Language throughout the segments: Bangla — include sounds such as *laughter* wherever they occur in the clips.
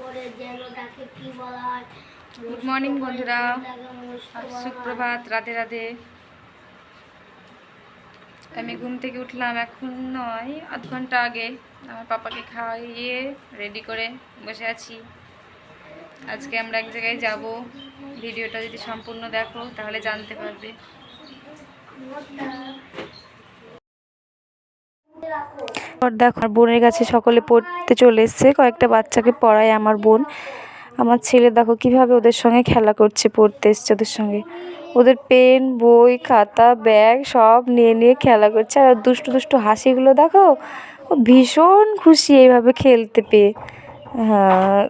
করে যেন তাকে কি বলা হয় গুড মর্নিং বন্ধুরা। সুপ্রভাত রাধে রাধে। আমি ঘুম থেকে উঠলাম এখন নয় আধ ঘণ্টা আগে। আমার পাপাকে খাইয়ে রেডি করে বসে আছি। আজকে আমরা এক জায়গায় যাব। ভিডিওটা যদি সম্পূর্ণ দেখো তাহলে জানতে পারবে। আর দেখো, আমার বোনের কাছে সকলে পড়তে চলে এসছে। কয়েকটা বাচ্চাকে পড়ায় আমার বোন। আমার ছেলে দেখো কীভাবে ওদের সঙ্গে খেলা করছে, পড়তে এসছে ওদের সঙ্গে। ওদের পেন, বই, খাতা, ব্যাগ সব নিয়ে নিয়ে খেলা করছে। আর দুষ্টু দুষ্টু হাসিগুলো দেখো, ও ভীষণ খুশি এইভাবে খেলতে পেয়ে। হ্যাঁ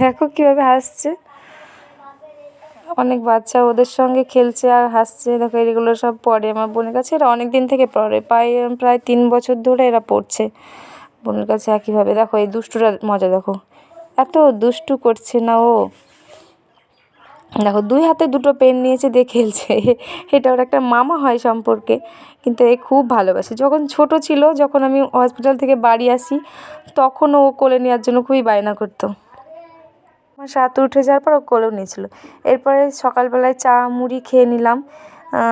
দেখো কীভাবে হাসছে। অনেক বাচ্চা ওদের সঙ্গে খেলছে আর হাসছে। দেখো, এগুলো সব পড়ে। আমার বোনের কাছে এরা অনেক দিন থেকে পড়ে। প্রায় প্রায় তিন বছর ধরে এরা পড়ছে। বোনের কাছে একইভাবে। দেখো, এই দুষ্টুটা মজা, দেখো। এত দুষ্টু করছে না ও। দেখো, দুই হাতে দুটো পেন নিয়েছে দিয়ে খেলছে। *laughs* এটা ওর একটা মামা হয় সম্পর্কে। কিন্তু এ খুব ভালোবাসে। যখন ছোট ছিল, যখন আমি হসপিটাল থেকে বাড়ি আসি, তখন ও কোলে নেওয়ার জন্য খুবই বায়না করতো। আমার সাত উঠে যাওয়ার পর ও কোলেও নিয়েছিল। এরপরে সকালবেলায় চা, মুড়ি খেয়ে নিলাম।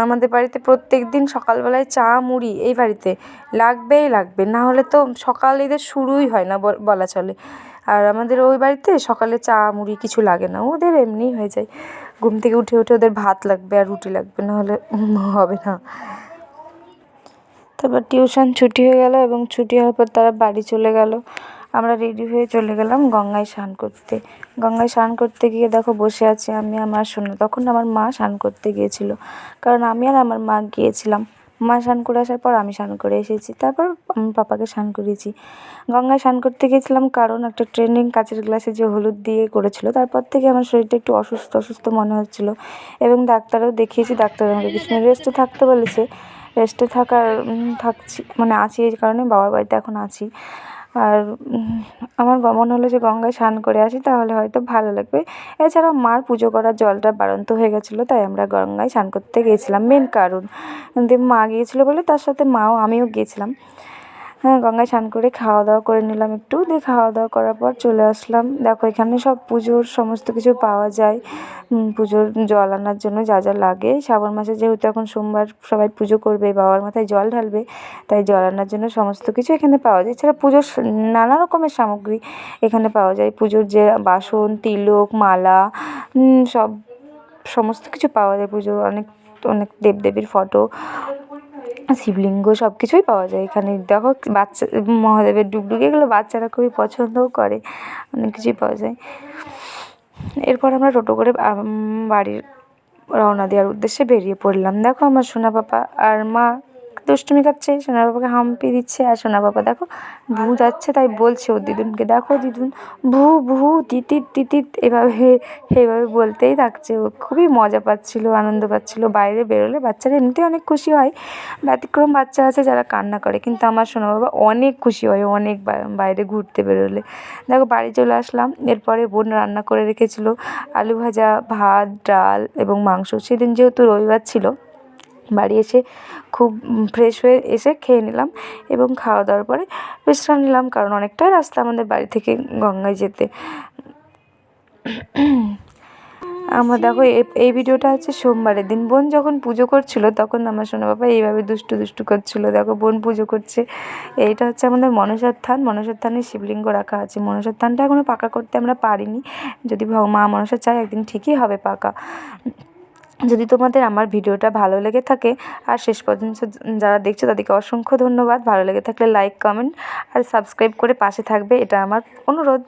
আমাদের বাড়িতে প্রত্যেক দিন সকালবেলায় চা, মুড়ি এই বাড়িতে লাগবেই লাগবে। না হলে তো সকাল এদের শুরুই হয় না বল- চলে। আর আমাদের ওই বাড়িতে সকালে চা, মুড়ি কিছু লাগে না। ওদের এমনিই হয়ে যায়। ঘুম থেকে উঠে উঠে ওদের ভাত লাগবে আর রুটি লাগবে। না হলে হবে না। তারপর টিউশন ছুটি হয়ে গেল এবং ছুটি হওয়ার পর তারা বাড়ি চলে গেল। আমরা রেডি হয়ে চলে গেলাম গঙ্গায় স্নান করতে। গঙ্গায় স্নান করতে গিয়ে দেখো বসে আছি আমি আমার শোনো তখন আমার মা স্নান করতে গিয়েছিল। কারণ আমি আর আমার মা গিয়েছিলাম। মা স্নান করে আসার পর আমি স্নান করে এসেছি। তারপর আমি পাপাকে স্নান করিয়েছি। গঙ্গায় স্নান করতে গিয়েছিলাম কারণ একটা ট্রেনিং কাচের গ্লাসে যে হলুদ দিয়ে করেছিল, তারপর থেকে আমার শরীরটা একটু অসুস্থ অসুস্থ মনে হচ্ছিল। এবং ডাক্তারও দেখিয়েছি, ডাক্তার আমাকে কিছু রেস্টে থাকতে বলেছে। রেস্টে থাকার থাকছি মানে আছি এই কারণে, বাবার বাড়িতে এখন আছি। আর আমার গমন হলো যে গঙ্গায় স্নান করে আসি, তাহলে হয়তো ভালো লাগবে। এছাড়াও মার পুজো করার জলটা বাড়ন্ত হয়ে গেছিল, তাই আমরা গঙ্গায় স্নান করতে গিয়েছিলাম মেন কারণ দিয়ে মা গিয়েছিল বলে তার সাথে মাও আমিও গিয়েছিলাম। হ্যাঁ গঙ্গায় স্নান করে খাওয়া দাওয়া করে নিলাম একটু। দিয়ে খাওয়া দাওয়া করার পর চলে আসলাম। দেখো, এখানে সব পুজোর সমস্ত কিছু পাওয়া যায়। পুজোর জল আনার জন্য যা যা লাগে। শ্রাবণ মাসে যেহেতু এখন সোমবার সবাই পুজো করবে, বাবার মাথায় জল ঢালবে, তাই জল আনার জন্য সমস্ত কিছু এখানে পাওয়া যায়। এছাড়া পুজোর নানা রকমের সামগ্রী এখানে পাওয়া যায়। পুজোর যে বাসন, তিলক, মালা সব সমস্ত কিছু পাওয়া যায় পুজোর। অনেক অনেক দেবদেবীর ফটো। শিবলিঙ্গ সব কিছুই পাওয়া যায় এখানে। দেখো বাচ্চা, মহাদেবের ডুগডুগি এগুলো বাচ্চারা খুবই পছন্দও করে, অনেক কিছুই পাওয়া যায়। এরপর আমরা টোটো করে বাড়ির রওনা দেওয়ার উদ্দেশ্যে বেরিয়ে পড়লাম। দেখো আমার সোনা পাপা আর মা দুষ্টুমি করছে সোনা বাবাকে হাম্পি দিচ্ছে আর সোনা বাবা দেখো ভু যাচ্ছে, তাই বলছে ওর দিদুনকে, দেখো দিদুন, ভু ভু তিতির তিতির এভাবে এইভাবে বলতেই থাকছে ও। খুবই মজা পাচ্ছিল, আনন্দ পাচ্ছিল, বাইরে বেরোলে বাচ্চারা এমনিতেই অনেক খুশি হয়। ব্যতিক্রম বাচ্চা আছে যারা কান্না করে, কিন্তু আমার সোনা বাবা অনেক খুশি হয়, অনেক বাইরে ঘুরতে বেরোলে। দেখো বাড়ি চলে আসলাম, এরপরে বোন রান্না করে রেখেছিল আলু ভাজা, ভাত, ডাল এবং মাংস। সেদিন যেহেতু রবিবার ছিল বাড়ি এসে খুব ফ্রেশ হয়ে এসে খেয়ে নিলাম এবং খাওয়া দাওয়ার পরে বিশ্রাম নিলাম, কারণ অনেকটাই রাস্তা আমাদের বাড়ি থেকে গঙ্গায় যেতে। আমার দেখো এই ভিডিওটা হচ্ছে সোমবারের দিন। বোন যখন পুজো করছিল, তখন আমার সোনা বাবা এইভাবে দুষ্টু দুষ্টু করছিল। দেখো, বোন পুজো করছে। এইটা হচ্ছে আমাদের মনসার থান। মনসার থানে শিবলিঙ্গ রাখা আছে। মনসার থানটা এখনও পাকা করতে আমরা পারিনি। যদি মা মনসা চায়, একদিন ঠিকই হবে পাকা। যদি তোমাদের আমার ভিডিওটা ভালো লেগে থাকে আর শেষ পর্যন্ত যারা দেখছ তাদেরকে অসংখ্য ধন্যবাদ। ভালো লেগে থাকলে লাইক কমেন্ট আর সাবস্ক্রাইব করে পাশে থাকবে। এটা আমার অনুরোধ।